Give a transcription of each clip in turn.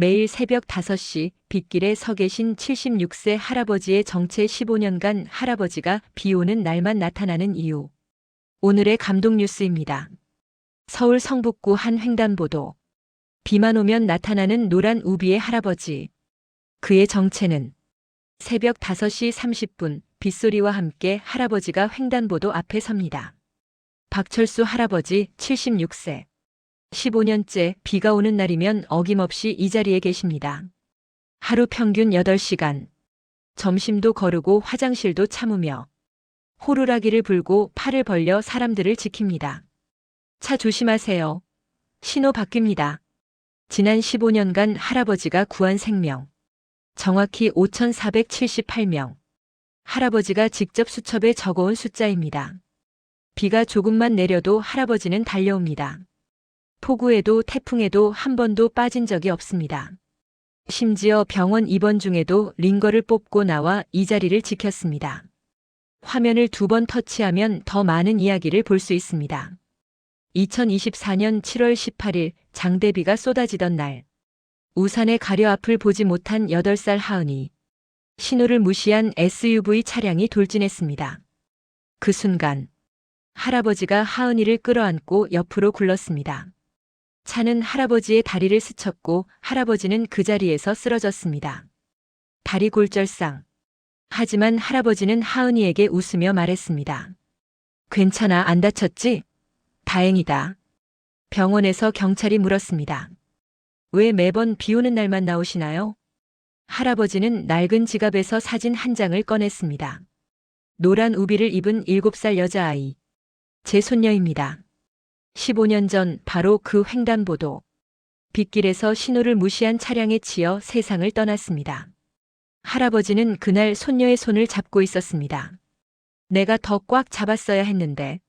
매일 새벽 5시 빗길에 서 계신 76세 할아버지의 정체 15년간 할아버지가 비 오는 날만 나타나는 이유. 오늘의 감동 뉴스입니다. 서울 성북구 한 횡단보도. 비만 오면 나타나는 노란 우비의 할아버지. 그의 정체는 새벽 5시 30분 빗소리와 함께 할아버지가 횡단보도 앞에 섭니다. 박철수 할아버지 76세. 15년째 비가 오는 날이면 어김없이 이 자리에 계십니다. 하루 평균 8시간. 점심도 거르고 화장실도 참으며 호루라기를 불고 팔을 벌려 사람들을 지킵니다. 차 조심하세요. 신호 바뀝니다. 지난 15년간 할아버지가 구한 생명. 정확히 5,478명. 할아버지가 직접 수첩에 적어온 숫자입니다. 비가 조금만 내려도 할아버지는 달려옵니다. 폭우에도 태풍에도 한 번도 빠진 적이 없습니다. 심지어 병원 입원 중에도 링거를 뽑고 나와 이 자리를 지켰습니다. 화면을 두 번 터치하면 더 많은 이야기를 볼 수 있습니다. 2024년 7월 18일 장대비가 쏟아지던 날. 우산에 가려 앞을 보지 못한 8살 하은이. 신호를 무시한 SUV 차량이 돌진했습니다. 그 순간 할아버지가 하은이를 끌어안고 옆으로 굴렀습니다. 차는 할아버지의 다리를 스쳤고 할아버지는 그 자리에서 쓰러졌습니다. 다리 골절상. 하지만 할아버지는 하은이에게 웃으며 말했습니다. 괜찮아, 안 다쳤지? 다행이다. 병원에서 경찰이 물었습니다. 왜 매번 비 오는 날만 나오시나요? 할아버지는 낡은 지갑에서 사진 한 장을 꺼냈습니다. 노란 우비를 입은 7살 여자아이. 제 손녀입니다. 15년 전 바로 그 횡단보도. 빗길에서 신호를 무시한 차량에 치여 세상을 떠났습니다. 할아버지는 그날 손녀의 손을 잡고 있었습니다. 내가 더 꽉 잡았어야 했는데.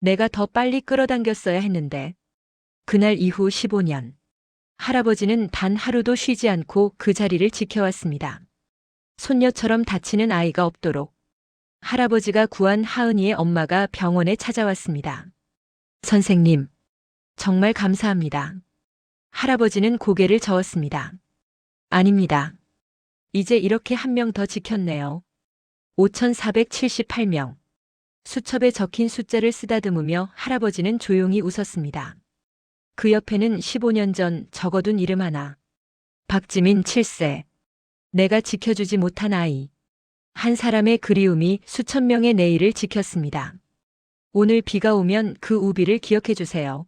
내가 더 빨리 끌어당겼어야 했는데. 그날 이후 15년. 할아버지는 단 하루도 쉬지 않고 그 자리를 지켜왔습니다. 손녀처럼 다치는 아이가 없도록. 할아버지가 구한 하은이의 엄마가 병원에 찾아왔습니다. 선생님, 정말 감사합니다. 할아버지는 고개를 저었습니다. 아닙니다. 이제 이렇게 한 명 더 지켰네요. 5,478명. 수첩에 적힌 숫자를 쓰다듬으며 할아버지는 조용히 웃었습니다. 그 옆에는 15년 전 적어둔 이름 하나. 박지민 7세. 내가 지켜주지 못한 아이. 한 사람의 그리움이 수천 명의 내일을 지켰습니다. 오늘 비가 오면 그 우비를 기억해 주세요.